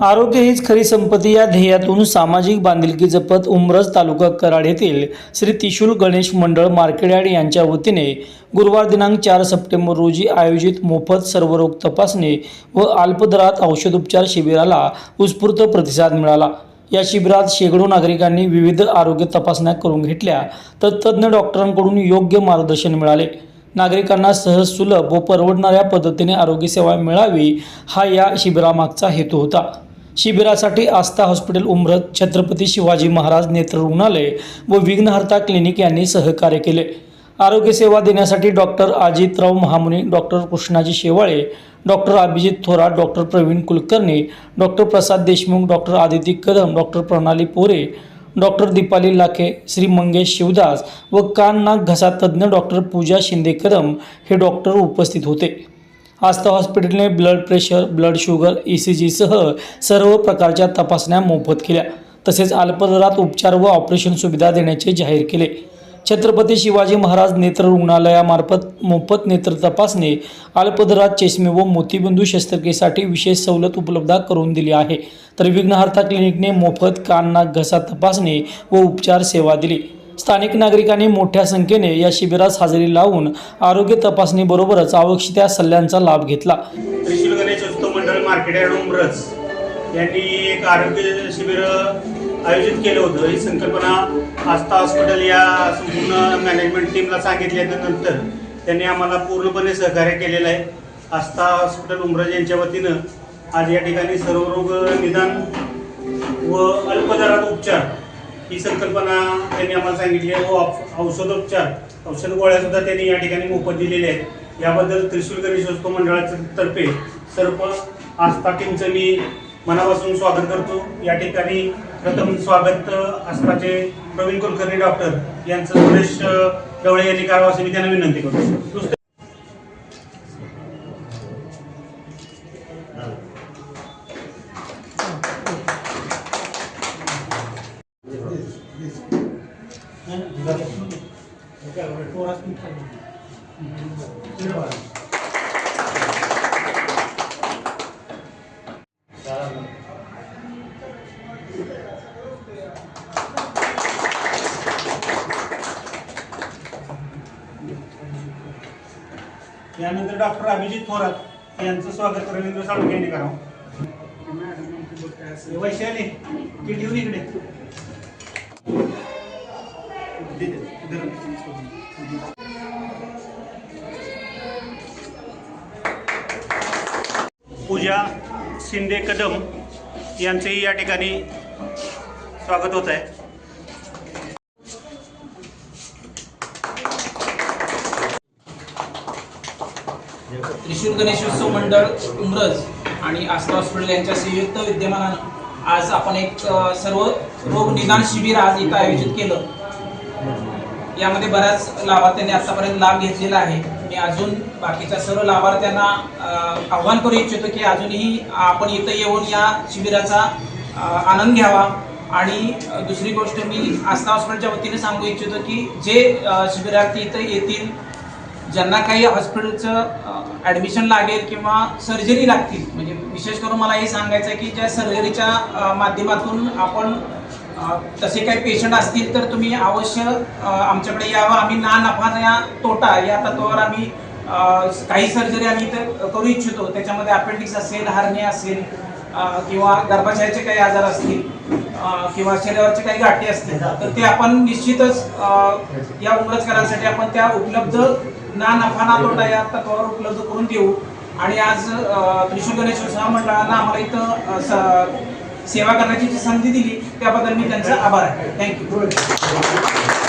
आरोग्य हीच खरी संपत्ती. या ध्येयातून सामाजिक बांधिलकी जपत उमरज तालुका कराड येथील श्री त्रिशूल गणेश मंडळ मार्केटयार्ड यांच्या वतीने गुरुवार दिनांक चार सप्टेंबर रोजी आयोजित मोफत सर्वरोग तपासणी व अल्पदरात औषधोपचार शिबिराला उत्स्फूर्त प्रतिसाद मिळाला. या शिबिरात शेकडो नागरिकांनी विविध आरोग्य तपासण्या करून घेतल्या. तर तज्ज्ञ डॉक्टरांकडून योग्य मार्गदर्शन मिळाले. नागरिकांना सहज सुलभ व परवडणाऱ्या पद्धतीने आरोग्यसेवा मिळावी हा या शिबिरामागचा हेतू होता. शिबिरासाठी आस्था हॉस्पिटल उमरत छत्रपती शिवाजी महाराज नेत्र रुग्णालय व विघ्नहर्ता क्लिनिक यांनी सहकार्य केले. आरोग्यसेवा देण्यासाठी doctor Ajitrao Mahamuni doctor Krishnaji Shewale doctor Abhijit Thorat doctor Pravin Kulkarni doctor Prasad Deshmukh doctor Aditi Kadam doctor Pranali Pore doctor Deepali Lakhe Shri Mangesh Shivdas व कान नाक घसा तज्ज्ञ डॉक्टर पूजा शिंदे कदम हे डॉक्टर उपस्थित होते. Aastha हॉस्पिटलने blood pressure blood sugar E C जीसह सर्व प्रकारच्या तपासण्या मोफत केल्या. तसेच अल्पदरात उपचार व ऑपरेशन सुविधा देण्याचे जाहीर केले. छत्रपती शिवाजी महाराज नेत्र रुग्णालयामार्फत मोफत नेत्र तपासणी अल्पदरात चष्मे व मोतीबिंदू शस्त्रक्रियेसाठी विशेष सवलत उपलब्ध करून दिली आहे. तर विघ्नहर्ता क्लिनिकने मोफत कान नाक घसा तपासणी व उपचार सेवा दिली. स्थानिक नागरिकांनी मोठ्या संख्येने या शिबिरास हजेरी लावून आरोग्य तपासणीबरोबरच आवश्यक त्या सल्ल्यांचा लाभ घेतला. त्रिशूल गणेश उत्सव मंडळ मार्केट यार्ड उमरज यांनी एक आरोग्य शिबिर आयोजित केलं होतं. ही संकल्पना आस्था हॉस्पिटल या संपूर्ण मॅनेजमेंट टीमला सांगितल्यानंतर त्यांनी आम्हाला पूर्णपणे सहकार्य केलेलं आहे. आस्था हॉस्पिटल उमरज यांच्या वतीनं आज या ठिकाणी सर्व रोग निदान व अल्पदरात उपचार ही संकल्पना त्यांनी आम्हाला सांगितली आहे. व औ- औषधोपचार औषध गोळ्या सुद्धा त्यांनी या ठिकाणी मोफत दिलेल्या आहेत. याबद्दल त्रिशूल गणेशोत्सव मंडळाच्या तर्फे सर्व आस्थाकींचं मी मनापासून स्वागत करतो. या ठिकाणी प्रथम स्वागत आस्थाचे प्रवीण कुलकर्णी डॉक्टर यांचं सुरेश डवळे यांनी करावं असं मी त्यांना विनंती करतो. यानंतर डॉक्टर अभिजित थोरात यांचं स्वागत रवींद्र साळुंके यांनी करावं. वैशाली किट ठेवून इकडे? पूजा शिंदे कदम यांचंही या ठिकाणी स्वागत होत आहे. त्रिशूर गणेशोत्सव मंडळ उमरज आणि आस्था हॉस्पिटल यांच्या संयुक्त विद्यमानानं आज आपण एक सर्व रोग निदान शिबिर आज इथं आयोजित केलं. यामध्ये बऱ्याच लाभार्थ्यांनी आतापर्यंत लाभ घेतलेला आहे. मी अजून बाकीच्या सर्व लाभार्थ्यांना आव्हान करू इच्छितो की अजूनही आपण इथं येऊन या शिबिराचा आनंद घ्यावा. आणि दुसरी गोष्ट मी आस्था हॉस्पिटलच्या वतीने सांगू इच्छितो की जे शिबिरार्थी इथं येतील ज्यांना काही हॉस्पिटलचं ॲडमिशन लागेल किंवा सर्जरी लागतील म्हणजे विशेष करून मला हे सांगायचं आहे की ज्या सर्जरीच्या माध्यमातून आपण तसे काही पेशंट असतील तर तुम्ही अवश्य आमच्याकडे यावं. आम्ही ना नफा या तोटा या तत्वावर आम्ही काही सर्जरी आम्ही इथं करू इच्छितो. त्याच्यामध्ये अपेंडिक्स असेल हार्ने असेल किंवा गर्भाशयाचे काही आजार असतील किंवा शरीरावरचे काही गाठी असतील तर ते आपण निश्चितच या उपलब्ध करण्यासाठी आपण त्या उपलब्ध ना नफा ना तोटा या तत्वावर उपलब्ध करून देऊ. आणि आज त्रिशूल गणेश उत्सव आम्हाला इथं सेवा करण्याची जी संधी दिली त्याबद्दल मी त्यांचा आभार आहे. थँक्यू.